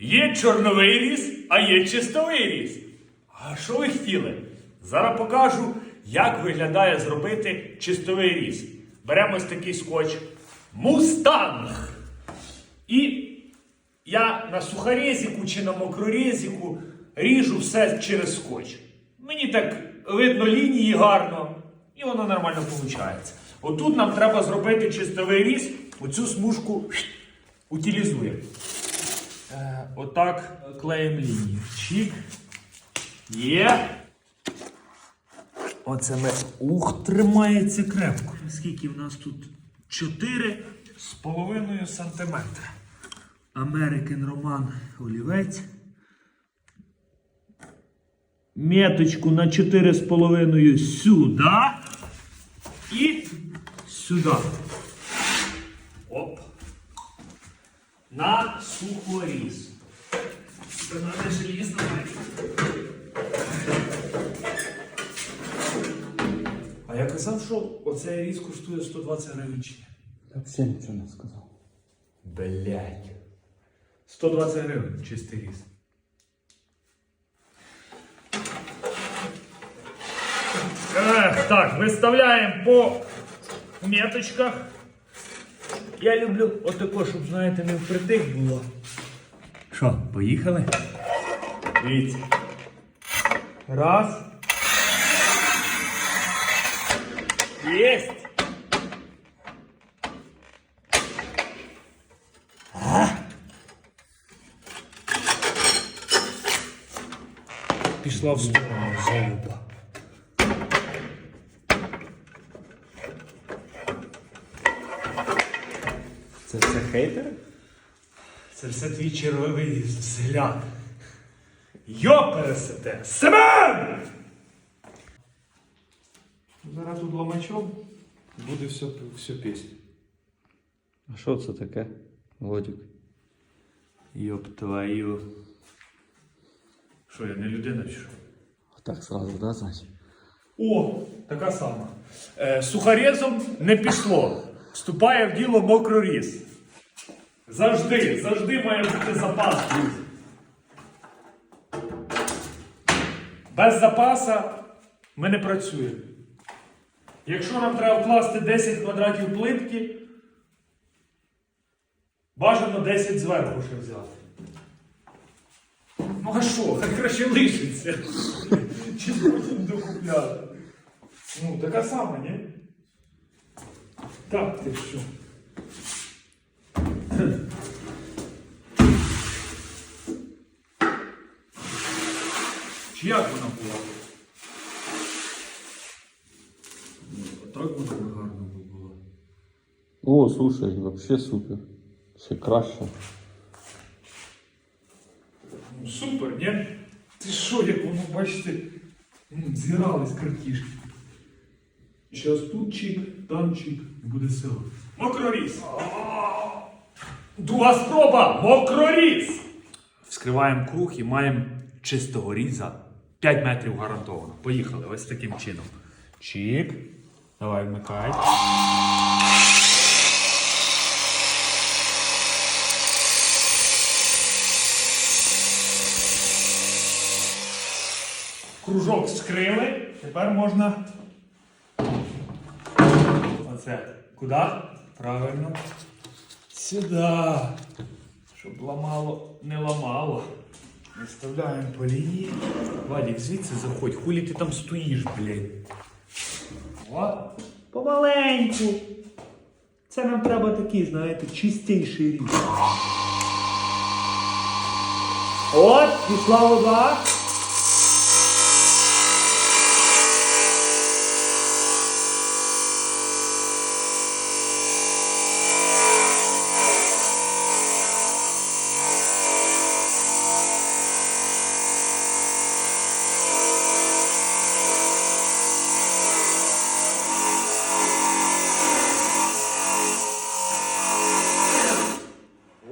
Є чорновий різ, а є чистовий різ. А що ви хотіли? Зараз покажу, як виглядає зробити чистовий різ. Беремо ось такий скотч. Мустанг. І я на сухорезіку чи на мокрорезіку ріжу все через скотч. Мені так видно лінії гарно, і воно нормально виходить. Отут нам треба зробити чистовий різ, оцю смужку утилізуємо. Е, отак клеїмо лінію. Чік. Є. Оце ми. Ух, тримається крепко. Скільки в нас тут? 4 з сантиметра. American Роман олівець. Меточку на 4,5 сюди. І сюди. На сухоріз. Це надо желізно. А я казав, що оцей різ коштує 120 гривень. чи ні? Так все нічого не сказав. Блять. 120 гривень чистий різ. Ех, так, виставляємо по меточках. Я люблю отако, щоб, знаєте, не впритик було. Що, поїхали? Дивіться. Раз. Єсть. Пішла в сторону залупа. Це все хейтер? Це все твій червивий взгляд. Йопересете! Семен! Зараз тут ламачом буде все, все пісня. А що це таке? Водік. Йоп твою. Що, я не людина чи що? Так сразу, да, значить? О, така сама. Е, сухорезом не пішло. Вступає в діло мокроріз. Завжди, завжди має бути запас, друзі. Без запаса ми не працюємо. Якщо нам треба вкласти 10 квадратів плитки, бажано 10 зверху ще взяти. Ну а що, хай краще лишиться. Чи потім докупляти. Ну, така сама, ні? Так, ти що? Чи як вона була? Ну, так вона б гарно би була. О, слушай, вообще супер. Ще краще. Ну, супер, ні? Ти що, як воно, бачите, м, згирались картішки. Зараз тут чик, там і буде сила. Мокроріз! Друга спроба! Мокроріз! Вскриваємо круг і маємо чистого різа. 5 метрів гарантовано. Поїхали ось таким чином. Чик. Давай вмикай. Кружок скрили. Тепер можна. Оце. Куди? Правильно. Сюди. Щоб ламало, не ламало. Виставляємо по лінії. Вадик, звідси заходь. Хулі ти там стоїш, блядь. О, помаленьку. Це нам треба такий, знаєте, чистіший різ. От, пішла вода.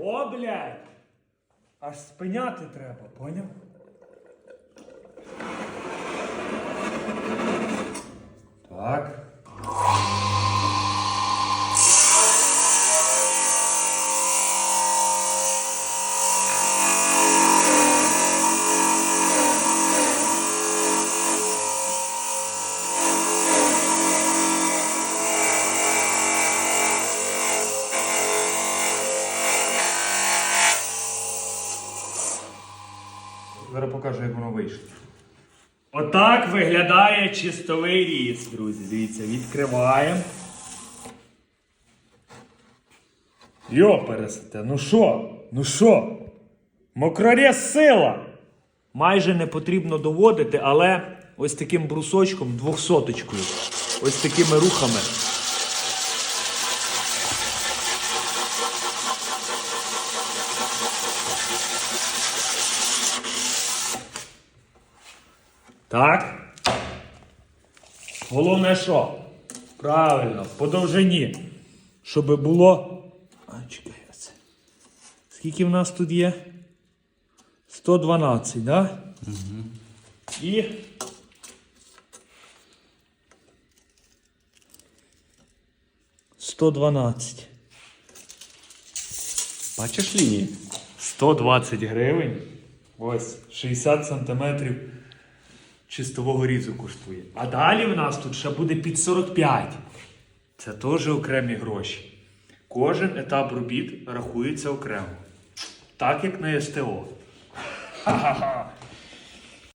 О, блядь! Аж спиняти треба, поняв? Так. Зараз покажу, як воно вийшло. Отак виглядає чистовий різ, друзі. Дивіться, відкриваємо. Йо, пересете, ну що? Ну що? Мокрорез сила! Майже не потрібно доводити, але ось таким брусочком, двохсоточкою, ось такими рухами. Так. Головне що? Правильно, по довжині. Щоб було. А, чекай оце. Скільки в нас тут є? 112, да? Угу. І. Сто дванадцять. Бачиш лінії? 120 гривень. Ось 60 сантиметрів чистового різу коштує. А далі в нас тут ще буде під 45. Це теж окремі гроші. Кожен етап робіт рахується окремо. Так як на СТО. Ха-ха-ха.